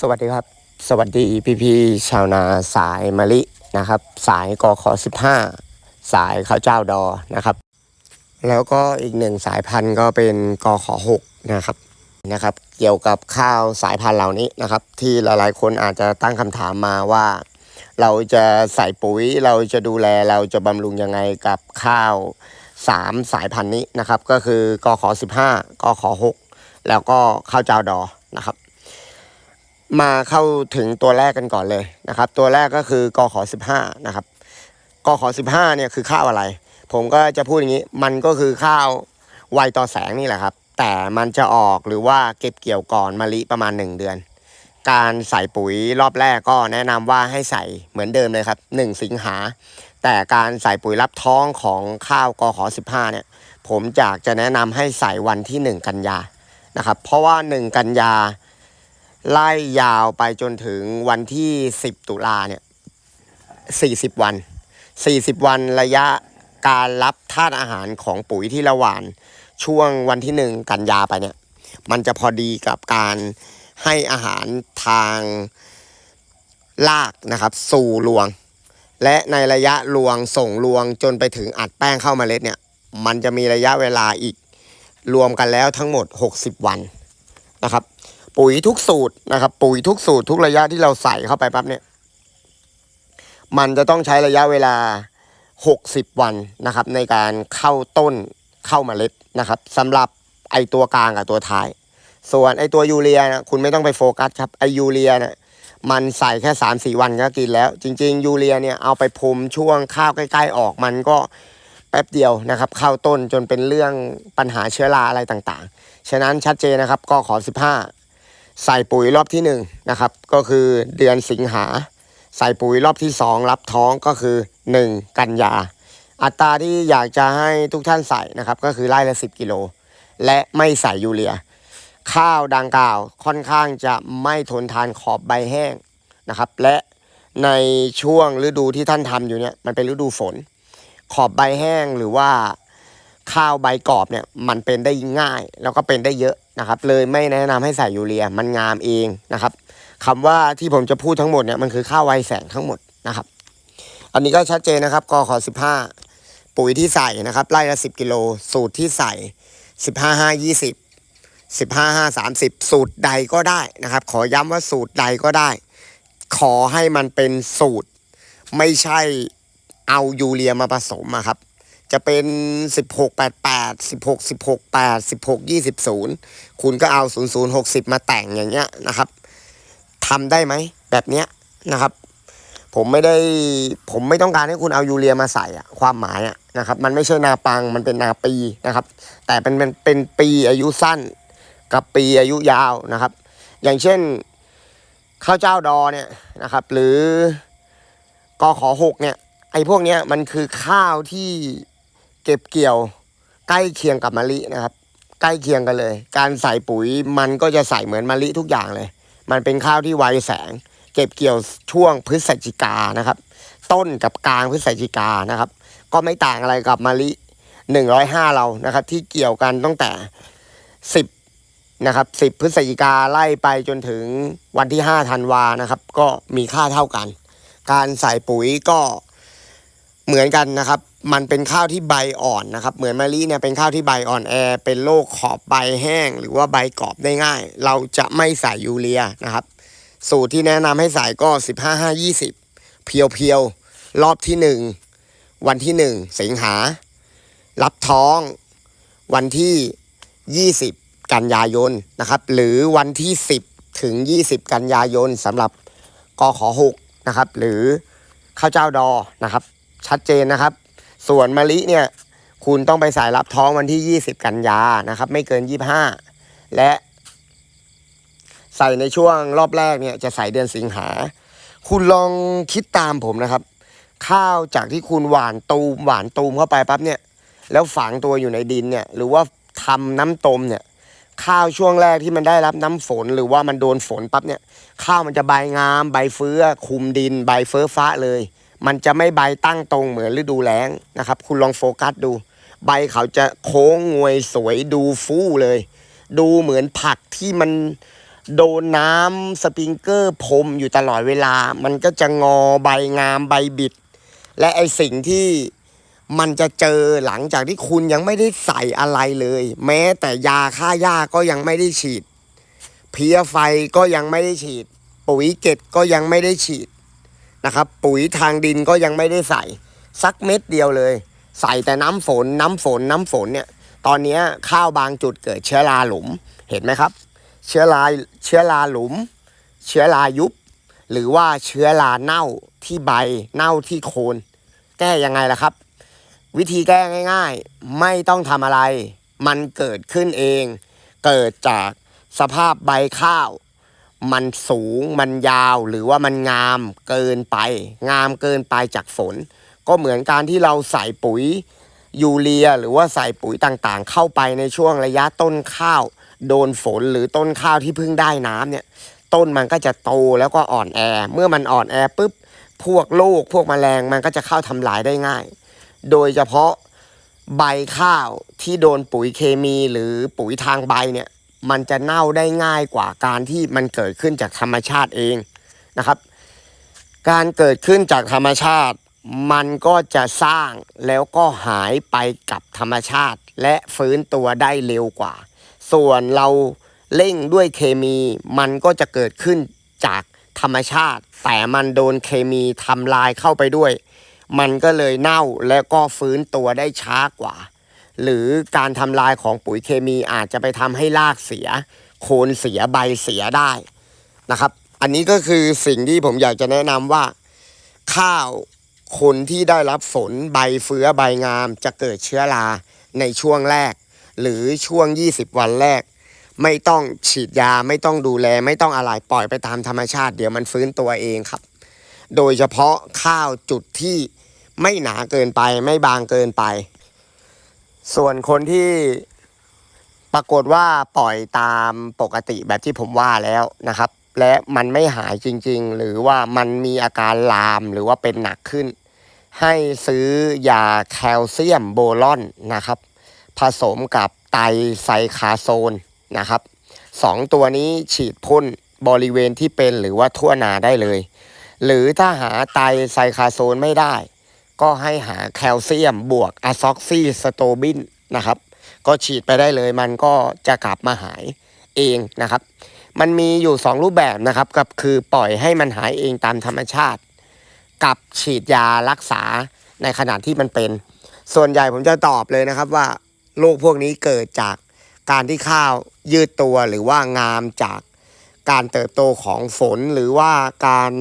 สวัสดีครับ สวัสดีพี่พี่ๆชาวนาสายมะลินะครับ สายกขอ15 สายข้าวเจ้าดอนะครับ แล้วก็อีกหนึ่งสายพันธุ์ก็เป็นกขอ6นะครับนะครับ เกี่ยวกับข้าวสายพันธุ์เหล่านี้นะครับ ที่หลายๆคนอาจจะตั้งคำถามมาว่า เราจะใส่ปุ๋ยเราจะดูแลเราจะบำรุงยังไงกับข้าวสามสายพันธุ์นี้นะครับ ก็คือกขอ15กขอ6แล้วก็ข้าวเจ้าดอนะครับ มาเข้าถึงตัวแรกกันก่อนเลยนะครับ ตัวแรกก็คือกขอ15นะครับกขอ15เนี่ยคือข้าวอะไร ผมก็จะพูดอย่างนี้ มันก็คือข้าวไวต่อแสงนี่แหละครับ แต่มันจะออกหรือว่าเก็บเกี่ยวก่อนมะลิประมาณ 1 เดือน การใส่ปุ๋ยรอบแรกก็แนะนำว่าให้ใส่เหมือนเดิมเลยครับ 1 สิงหา แต่การใส่ปุ๋ยรับท้องของข้าวกขอ15เนี่ยผมอยากจะแนะนำให้ใส่วันที่ 1 กันยานะครับ เพราะว่า 1 กันยา ไล่ยาวไปจนถึงวันที่ 10 ตุลาเนี่ย 40 วัน 40 วันระยะการรับธาตุอาหารของปุ๋ยที่ระหว่างช่วงวันที่1กันยาไปเนี่ย มันจะพอดีกับการให้อาหารทางลากนะครับ สู่รวง และในระยะรวงส่งรวงจนไปถึงอัดแป้งเข้าเมล็ดเนี่ย มันจะมีระยะเวลาอีกรวมกันแล้วทั้งหมด 60 วันนะครับ ปุ๋ยทุกสูตรนะครับ ปุ๋ยทุกสูตรทุกระยะที่เราใส่เข้าไปปั๊บเนี่ย มันจะต้องใช้ระยะเวลา 60 วันนะครับ ในการเข้าต้นเข้าเมล็ดนะครับสำหรับไอตัวกลางกับตัวท้าย ส่วนไอตัวยูเรียนะคุณไม่ต้องไปโฟกัสครับไอยูเรียนี่ยมันใส่แค่3 4วันก็กินแล้ว จริง ๆ ยูเรียเนี่ยเอาไปพรมช่วงข้าวใกล้ ๆ ออกมันก็แป๊บเดียวนะครับ เข้าต้นจนเป็นเรื่องปัญหาเชื้อราอะไรต่างๆ ฉะนั้นชัดเจนนะครับก็ขอ 15 ใส่ปุ๋ยรอบที่1นงนะครับก็คือเดือนสิงหา ใส่ปุ๋ยรอบที่ 2 รับท้องก็คือ 1 กันยา อัตราที่อยากจะให้ทุกท่านใส่นะครับก็คือไร่ละ 10 กิโล และไม่ใส่ยูเรีย ข้าวดังกล่าวค่อนข้างจะไม่ทนทานขอบใบแห้งนะครับและในช่วงฤดูที่ท่านทำอยู่เนี่ยมันเป็นฤดูฝน ขอบใบแห้งหรือว่าข้าวใบกรอบเนี่ยมันเป็นได้ง่าย แล้วก็เป็นได้เยอะ นะครับ เลยไม่แนะนำให้ใส่ยูเรียมันงามเองนะครับคำว่าที่ผมจะพูดทั้งหมดเนี่ยมันคือข้าวไวแสงทั้งหมดนะครับ อันนี้ก็ชัดเจนนะครับกขอ15ปุ๋ยที่ใส่นะครับไร่ละ10กิโลสูตรที่ใส่15 5 20 15 5 30สูตรใดก็ได้นะครับ ขอย้ำว่าสูตรใดก็ได้ ขอให้มันเป็นสูตร ไม่ใช่เอายูเรียมาผสมอะครับ จะเป็น 16 88 16 16 8 16 20 0 คุณก็เอา 00 60 มาแต่งอย่างเงี้ยนะครับทำได้ไหมแบบเนี้ยนะครับ ผมไม่ได้ผมไม่ต้องการให้คุณเอายูเรียมาใส่อะความหมายอะนะครับ มันไม่ใช่นาปังมันเป็นนาปีนะครับ แต่เป็นเป็นเป็นปีอายุสั้นกับปีอายุยาวนะครับ อย่างเช่นข้าวเจ้าดอเนี่ยนะครับ หรือกอขอหกเนี่ยไอ้พวกเนี้ยมันคือข้าวที่ เก็บเกี่ยว ใกล้เคียงกับมะลินะครับ ใกล้เคียงกันเลย การใส่ปุ๋ยมันก็จะใส่เหมือนมะลิทุกอย่างเลย มันเป็นข้าวที่ไวแสง เก็บเกี่ยวช่วงพฤศจิกานะครับ ต้นกับกลางพฤศจิกานะครับ ก็ไม่ต่างอะไรกับมะลิ105 เรานะครับ ที่เกี่ยวกันตั้งแต่ 10นะครับ10 พฤศจิกาไล่ไปจนถึงวันที่5ธันวานะครับ ก็มีค่าเท่ากัน การใส่ปุ๋ยก็เหมือนกันนะครับ มันเป็นข้าวที่ใบอ่อนนะครับ เหมือนมะลิเนี่ยเป็นข้าวที่ใบอ่อนแอ เป็นโรคขอบใบแห้ง หรือว่าใบกรอบได้ง่าย เราจะไม่ใส่ยูเรียนะครับ สูตรที่แนะนำให้ใส่ก็ 15 5 20เพียวเพียวๆ รอบที่ 1 วันที่ 1 สิงหา รับท้อง วันที่ 20 กันยายนนะครับ หรือวันที่ 10 ถึง 20 กันยายนสำหรับกขอ6นะครับ หรือข้าวเจ้าดอนะครับ ชัดเจนนะครับ ส่วนมะลิเนี่ยคุณต้องไปสายรับท้องวันที่ 20 กันยานะครับ ไม่เกิน 25 และใส่ในช่วงรอบแรกเนี่ยจะใส่เดือนสิงหา คุณลองคิดตามผมนะครับ ข้าวจากที่คุณหวานตูมหวานตูมเข้าไปปั๊บเนี่ย แล้วฝังตัวอยู่ในดินเนี่ยหรือว่าทำน้ำตมเนี่ย ข้าวช่วงแรกที่มันได้รับน้ำฝนหรือว่ามันโดนฝนปั๊บเนี่ย ข้าวมันจะใบงาม ใบเฟื้อคุมดิน ใบเฟื้อฟ้าเลย มันจะไม่ใบตั้งตรงเหมือนฤดูแล้งนะครับ คุณลองโฟกัสดู ใบเขาจะโค้งงวยสวยดูฟู่เลย ดูเหมือนผักที่มันโดนน้ำสปริงเกอร์พรมอยู่ตลอดเวลา มันก็จะงอใบงามใบบิด และไอสิ่งที่มันจะเจอหลังจากที่คุณยังไม่ได้ใส่อะไรเลย แม้แต่ยาฆ่าหญ้าก็ยังไม่ได้ฉีดเพียไฟก็ยังไม่ได้ฉีด ปุ๋ยเกตก็ยังไม่ได้ฉีด นะครับ ปุ๋ยทางดินก็ยังไม่ได้ใส่สักเม็ดเดียวเลย ใส่แต่น้ำฝนน้ำฝนน้ำฝนเนี่ยตอนนี้ข้าวบางจุดเกิดเชื้อราหลุมเห็นไหมครับ เชื้อราเชื้อราหลุม เชื้อรายุบ หรือว่าเชื้อราเน่าที่ใบเน่าที่โคน แก้ยังไงล่ะครับ วิธีแก้ง่าย ๆ ไม่ต้องทำอะไร มันเกิดขึ้นเอง เกิดจากสภาพใบข้าว มันสูงมันยาวหรือว่ามันงามเกินไป งามเกินไปจากฝน ก็เหมือนการที่เราใส่ปุ๋ยยูเรียหรือว่าใส่ปุ๋ยต่างๆ เข้าไปในช่วงระยะต้นข้าว โดนฝนหรือต้นข้าวที่เพิ่งได้น้ำเนี่ยต้นมันก็จะโตแล้วก็อ่อนแอ เมื่อมันอ่อนแอปุ๊บพวกโรคพวกแมลงมันก็จะเข้าทำลายได้ง่าย โดยเฉพาะใบข้าวที่โดนปุ๋ยเคมีหรือปุ๋ยทางใบเนี่ย มันจะเน่าได้ง่ายกว่าการที่มันเกิดขึ้นจากธรรมชาติเองนะครับ การเกิดขึ้นจากธรรมชาติ มันก็จะสร้างแล้วก็หายไปกับธรรมชาติ และฟื้นตัวได้เร็วกว่า ส่วนเราเร่งด้วยเคมีมันก็จะเกิดขึ้นจากธรรมชาติ แต่มันโดนเคมีทำลายเข้าไปด้วย มันก็เลยเน่าแล้วก็ฟื้นตัวได้ช้ากว่า หรือการทำลายของปุ๋ยเคมีอาจจะไปทำให้รากเสีย โคนเสียใบเสียได้นะครับ อันนี้ก็คือสิ่งที่ผมอยากจะแนะนำว่า ข้าวคนที่ได้รับฝนใบเฟื้อใบงาม จะเกิดเชื้อราในช่วงแรก หรือช่วง 20 วันแรก ไม่ต้องฉีดยาไม่ต้องดูแล ไม่ต้องอะไรปล่อยไปตามธรรมชาติ เดี๋ยวมันฟื้นตัวเองครับ โดยเฉพาะข้าวจุดที่ไม่หนาเกินไปไม่บางเกินไป ส่วนคนที่ปรากฏว่าปล่อยตามปกติแบบที่ผมว่าแล้วนะครับ และมันไม่หายจริง ๆ หรือว่ามันมีอาการลามหรือว่าเป็นหนักขึ้น ให้ซื้อยาแคลเซียมโบรอนนะครับ ผสมกับไตรไซคาโซนนะครับสองตัวนี้ฉีดพ่นบริเวณที่เป็นหรือว่าทั่วนาได้เลย หรือถ้าหาไตรไซคาโซนไม่ได้ ก็ให้หาแคลเซียมบวกอะซ็อกซิสโตบินนะครับ ก็ฉีดไปได้เลยมันก็จะกลับมาหายเองนะครับ มันมีอยู่ 2 รูปแบบนะครับกับคือปล่อยให้มันหายเองตามธรรมชาติ กับฉีดยารักษาในขณะที่มันเป็น ส่วนใหญ่ผมจะตอบเลยนะครับว่าโรคพวกนี้เกิดจากการที่ข้าวยืดตัวหรือว่างามจากการเติบโตของฝนหรือว่าการ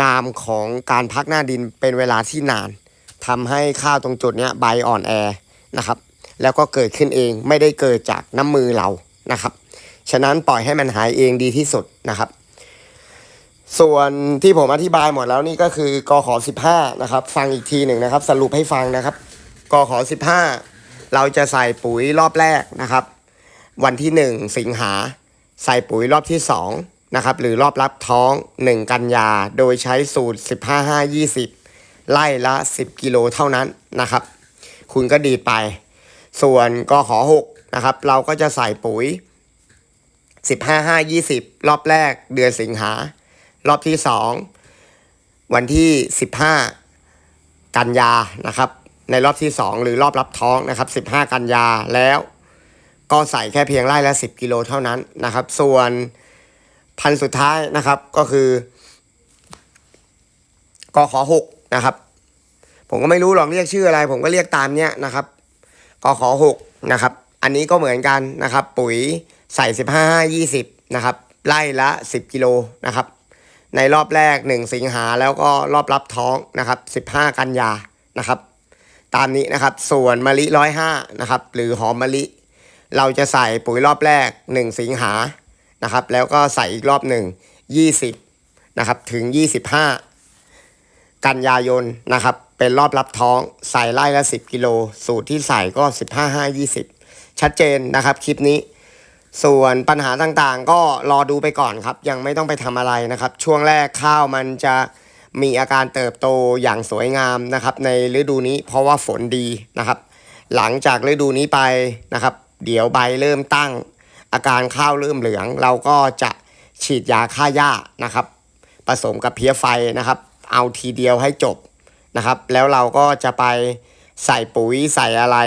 งามของการพักหน้าดินเป็นเวลาที่นาน ทำให้ข้าวตรงจุดเนี้ยใบอ่อนแอนะครับ แล้วก็เกิดขึ้นเองไม่ได้เกิดจากน้ำมือเรานะครับ ฉะนั้นปล่อยให้มันหายเองดีที่สุดนะครับ ส่วนที่ผมอธิบายหมดแล้วนี่ก็คือกขอ15นะครับ ฟังอีกทีหนึ่งนะครับ สรุปให้ฟังนะครับกขอ15 เราจะใส่ปุ๋ยรอบแรกนะครับ วันที่ 1 สิงหาใส่ปุ๋ยรอบที่2นะครับหรือรอบรับท้อง 1 กันยา โดยใช้สูตร 15 5 20 ไล่ละ 10 กิโลเท่านั้นนะครับ คุณก็ดีไป ส่วนกขอ6นะครับ เราก็จะใส่ปุ๋ย 15 5 20 รอบแรกเดือนสิงหารอบที่ 2 วันที่ 15 กันยานะครับ ในรอบที่ 2 หรือรอบรับท้องนะครับ 15 กันยาแล้วก็ใส่แค่เพียงไร่ละ 10 กิโลเท่านั้นนะครับ ส่วนพันสุดท้ายนะครับก็คือกขอ6 นะครับ ผมก็ไม่รู้หรอกเรียกชื่ออะไร ผมก็เรียกตามเนี้ยนะครับกขอ6นะครับ อันนี้ก็เหมือนกันนะครับ ปุ๋ยใส่15 20นะครับไล่ละ10กิโลนะครับ ในรอบแรก1สิงหาแล้วก็รอบรับท้องนะครับ15กันยานะครับ ตามนี้นะครับส่วนมะลิร้อยห้านะครับ หรือหอมมะลิ เราจะใส่ปุ๋ยรอบแรก1สิงหานะครับ แล้วก็ใส่อีกรอบหนึ่ง20นะครับถึง25 กันยายนนะครับ เป็นรอบรับท้องใส่ไล่ละ 10 กิโล สูตรที่ใส่ก็ 15 5 20 ชัดเจนนะครับคลิปนี้ ส่วนปัญหาต่างๆ ก็รอดูไปก่อนครับ ยังไม่ต้องไปทำอะไรนะครับ ช่วงแรกข้าวมันจะมีอาการเติบโตอย่างสวยงามนะครับ ในฤดูนี้เพราะว่าฝนดีนะครับ หลังจากฤดูนี้ไปนะครับ เดี๋ยวใบเริ่มตั้ง อาการข้าวเริ่มเหลือง เราก็จะฉีดยาฆ่าหญ้านะครับ ผสมกับเพี้ยไฟนะครับ เอาทีเดียวให้จบนะครับ แล้วเราก็จะไปใส่ปุ๋ยใส่อะไร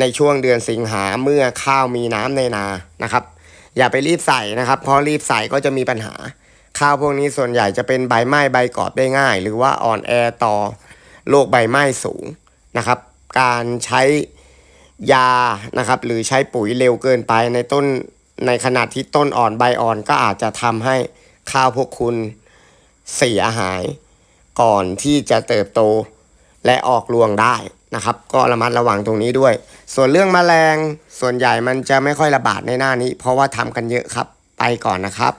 ในช่วงเดือนสิงหาเมื่อข้าวมีน้ำในนานะครับ อย่าไปรีบใส่นะครับเพราะรีบใส่ก็จะมีปัญหา ข้าวพวกนี้ส่วนใหญ่จะเป็นใบไหม้ใบกรอบได้ง่าย หรือว่าอ่อนแอต่อโรคใบไหม้สูงนะครับ การใช้ยานะครับหรือใช้ปุ๋ยเร็วเกินไปในต้นในขณะที่ต้นอ่อนใบอ่อนก็อาจจะทำให้ข้าวพวกคุณเสียหาย ก่อนที่จะเติบโตและออกรวงได้นะครับ ก็ระมัดระวังตรงนี้ด้วย ส่วนเรื่องแมลงส่วนใหญ่มันจะไม่ค่อยระบาดในหน้านี้ เพราะว่าทำกันเยอะครับไปก่อนนะครับ